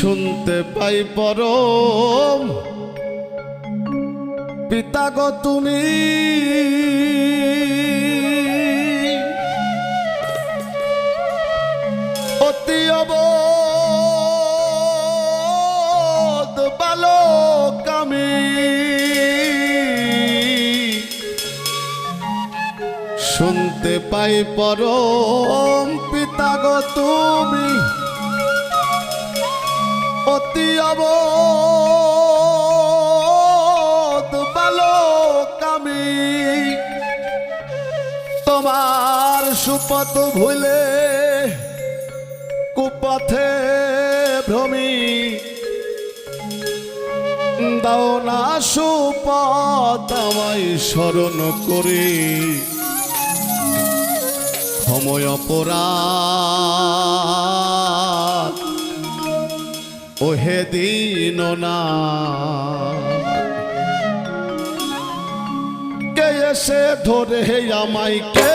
শুনতে পাই পরম। পিতা গো তুমি। অতি অবোধ বালক শুনতে পাই পরম, পিতা গো তুমি। অতি অবোধ বালক আমি। তোমার সুপথ ভুলে কুপথে ভ্রমি। দাও না সুপথ আমায় স্মরণ করে। সময় অপরাধ ওহে দিন না। কে এসে ধরে আমায়, কে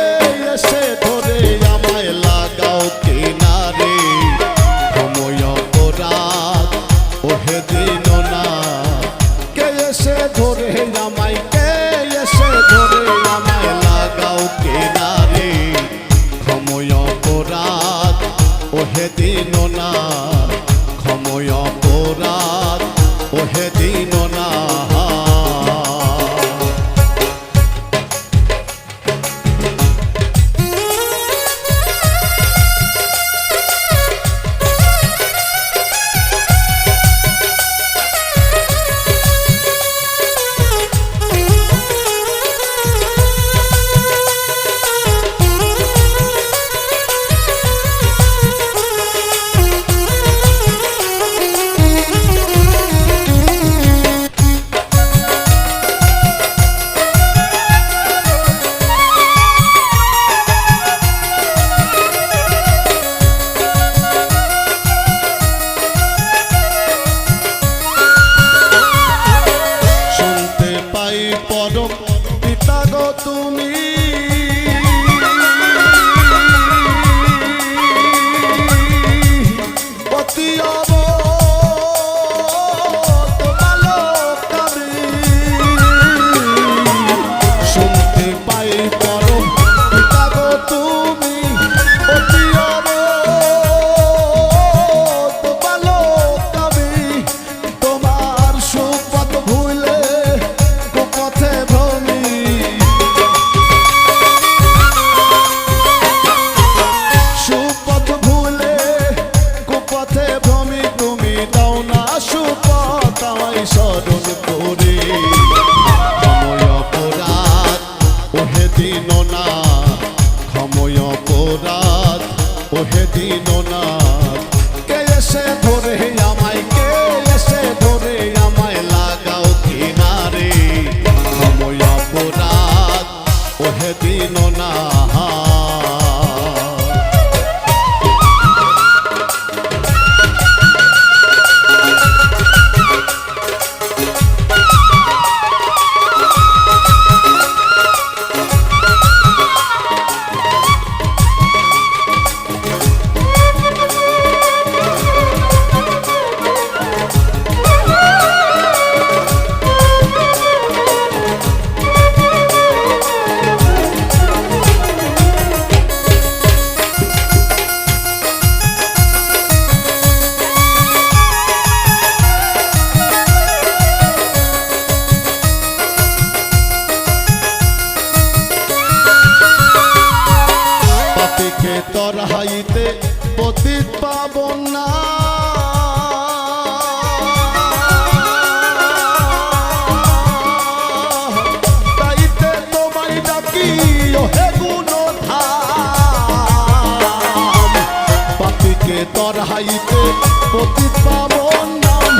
এসে ধরে আমায় লাগাও কিনারে? সময় অপরাধ, ওহে দিন না। কে এসে ধরে আমায়, কে এসে ধরে আমায় লাগাও কিনারে? সময় অপরাধ, ওহে দিন না। পিতা গো তুমি স্মরণ পাপিকে তর হাইতে পতিত পাবন নাম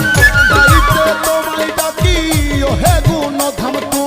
তাইতে তোমায় ডাকি ও হে গুণধাম তুমি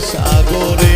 সাগরে